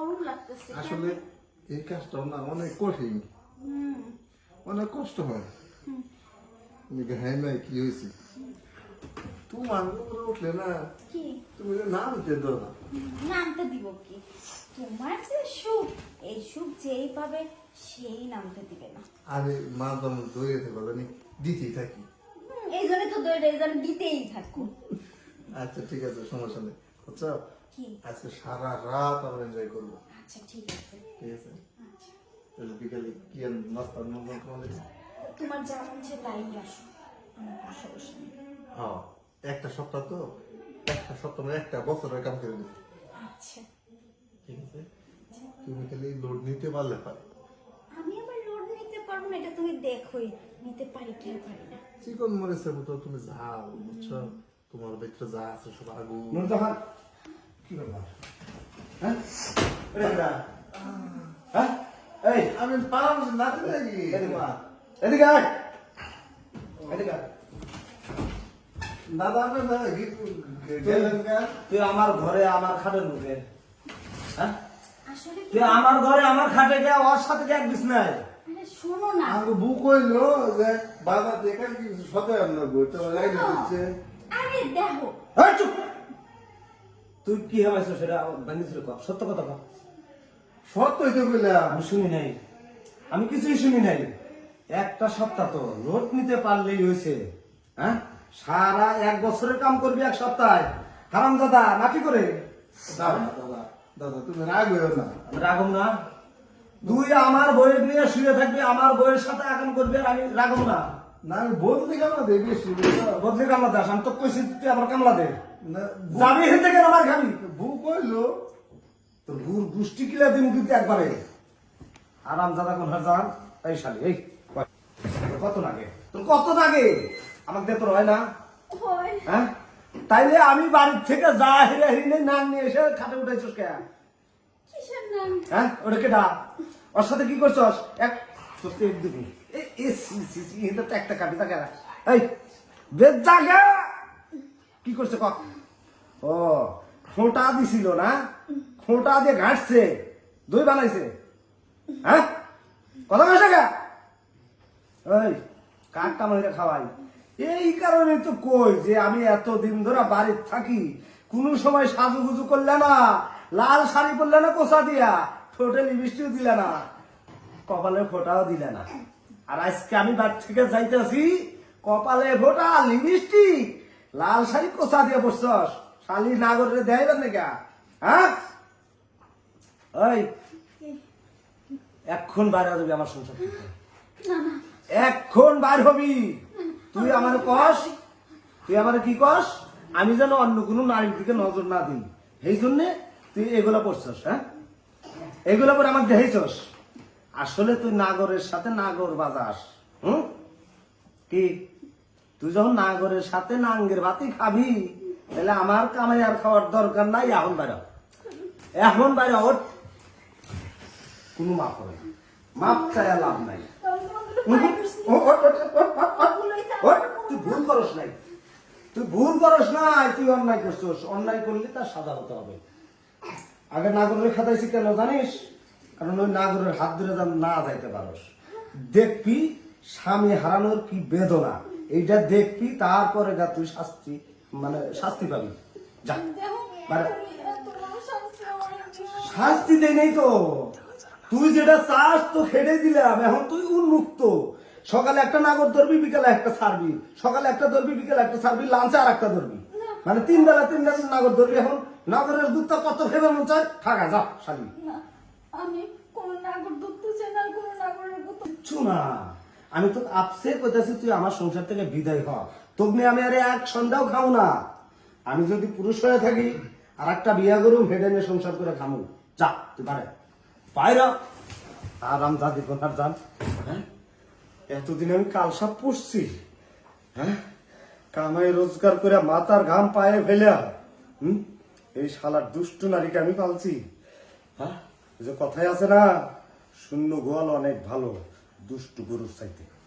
গরম লাগতেছে আসলে এই কাজটা না অনেক কঠিন। অনেক কষ্ট হয়। হ্যাঁ নাই কি হয়েছে? তোমার উপরে উঠলে না কি? তুমি যে নাম দিয়ে দাও না। নামতে দিব কি? তোমার যে সুখ এই সুখ যেই পাবে সেই নামতে দিবে না। আরে মা যেমন দৌড়ে থাকো জানি দিতেই থাকি। এই জন্য তো দৌড়ে এই জন্য দিতেই থাকো। আচ্ছা ঠিক আছে সমস্যা নেই। বুঝছ আজকে সারা রাত আমরা এনজয় করব। আচ্ছা ঠিক আছে। ঠিক আছে? আচ্ছা। তাহলে বিকালে কি নাস্তা নন্দন তোমাদের তোমার যা মনছে তাই আসো। আমার সমস্যা নেই। হ্যাঁ একটা সপ্তাহ তো একটা সপ্তাহ মানে একটা বছরের কাম করে দিচ্ছি আচ্ছা। ঠিক আছে? তুমি খালি লোড নিতে পারলে পারে। আমি আবার লোড নিতে পারব না এটা তুমি দেখোই। নিতে পারি কি পারি না। চিকন মরিচের মতো তুমি যাও বুঝছ? তোমার ভিতরে যা আছে সব আগুন। নুরজাহান কি ব্যাপার? হ্যাঁ? কি? হ্যাঁ? এই। আমি পারাম না নাকি? এদিকে আয়। এদিকে আয়। এদিকে আয়। দাদা তুই আমার ঘরে আমার খাটে ঢুকে হ্যাঁ? তুই আমার ঘরে আমার খাটে গিয়ে ওর সাথে গিয়ে একদিস নাই শোনো না। আমাকে বুক হইল যে বাবা দেখে কিছু সবে আপনার বইটা লাইন দিচ্ছে আরে দেখো। এই চুপ। তুই কি হয়েছে সেটা? ভাঙিছিল সত্য কথা কর সত্য হইতে বললাম আমি শুনি নাই। আমি কিছুই শুনি নাই। একটা সপ্তাহ তো নোট নিতে পারলেই হয়েছে। হ্যাঁ? সারা এক বছরের কাম করবি এক সপ্তাহে। হারাম দাদা নাকি করে? দাদা দাদা দাদা তুমি রাগ হইও না। আমি রাগম না। তুই আমার বইয়ের নিয়ে শুয়ে থাকবি আমার বইয়ের সাথে এখন করবি আর আমি রাগম না। না আমি বলতে কেন দেবি বুঝছ বদলি কামলা দাস আমি তো কইছি তুই আমার কামলা দে। না যাবি হেঁটে কেন আমার খাবি? বুক হইল তোর গুর গুষ্টি কিলা দিন কিন্তু একবারে। আরাম দাদা কোন হাজার এই শালি এই কত লাগে? তোর কত লাগে? আমাকে দে তোর হয় না? হ্যাঁ। তাইলে আমি বাড়ির থেকে যা হেরে হেরিনে নাম নিয়ে এসে খাটে উঠাইছিস কে? হ্যাঁ ওটা কেটা ওর সাথে কি করছস? এক সত্যি একদিকে এটা তো একটা কাটি থাকে এই বেদ জাগা কি করছে কক ও, খোঁটা দিছিল না? খোঁটা দিয়ে ঘাটছে। দই বানাইছে। হ্যাঁ? কথা কইছে গা এই, কাঠটা মহিলা খাওয়াই। এই কারণে তো কই যে আমি এতদিন ধরে বাড়িতে থাকি, কোন সময় সাজুগুজু করলে না, লাল শাড়ি পরলে না কোসা দিয়া, ঠোঁটে লিপস্টিক দিলে না, কপালে ফোটাও দিলে না। আর আজকে আমি বাড়ি থেকে যাইতেছি কপালে ফোটা লিপস্টিক লাল শাড়ি কোসা দিয়ে বসছস? শালি নাগরে দেয়বেন নাকি? হ্যাঁ? ওই এখন বাইরে যাবি আমার সংসার থেকে। না না। এখন বার হবি। তুই আমার কস? তুই আমার কি কস? আমি যেন অন্য কোনো নারীর দিকে নজর না দিই। সেই জন্যে তুই এগুলা পড়ছস হ্যাঁ? এগুলা পরে আমাকে দেখাইছস? আসলে তুই নাগরের সাথে নাগর বাজাস হুম? কি? তুই যখন নাগরের সাথে নাঙ্গের ভাতি খাবি তাহলে আমার কামাই আর খাওয়ার দরকার নাই এখন বাইরে। এখন বাইরে ওর কোনো মাপ হবে মাপ চাইয়া লাভ নাই। তুই ভুল করস নাই। তুই ভুল করস নাই তুই অন্যায় করছিস। অন্যায় করলে তার সাজা হতে হবে। আগে নাগরের খাতাইছি কেন জানিস? কারণ ওই নাগরের হাত ধরে যেন না যাইতে পারস। দেখবি স্বামী হারানোর কি বেদনা। এইটা দেখবি তারপরে গা তুই শাস্তি মানে শাস্তি পাবি। যা। মানে শাস্তি দেই নেই তো। তুই যেটা চাস তো খেড়ে দিলাম এখন তুই উন্মুক্ত। সকালে একটা নাগর ধরবি বিকালে একটা ছাড়বি। সকালে একটা ধরবি বিকালে একটা ছাড়বি লাঞ্চে আর একটা ধরবি মানে তিন বেলা তিন বেলা নাগর ধরবি এখন নাগরের দুধটা কত খেতে মন চায় থাকা যা শালি। আমি কোন নাগর ধরতে চাই কোন নাগরের মতো কিচ্ছু না। আমি তো আপসে কইতাছি, তুই আমার সংসার থেকে বিদায় হ। তোকে আমি আরে এক সন্ধ্যাও খাও না। আমি যদি পুরুষ হয়ে থাকি আর একটা বিয়া করুম, হেডে নিয়ে সংসার করে খামু। যা, তুই বাইরে। বাইরে আরাম দাদি কোনার যান। হ্যাঁ? এতদিন আমি কালসাপ পুষছি। হ্যাঁ? কামাই রোজগার করে মাথার ঘাম পায়ে ফেলে হুম? এই শালার দুষ্ট নারীকে আমি পালছি। হ্যাঁ? যে কথাই আছে না? শূন্য গোয়াল অনেক ভালো দুষ্টু গরুর চাইতে।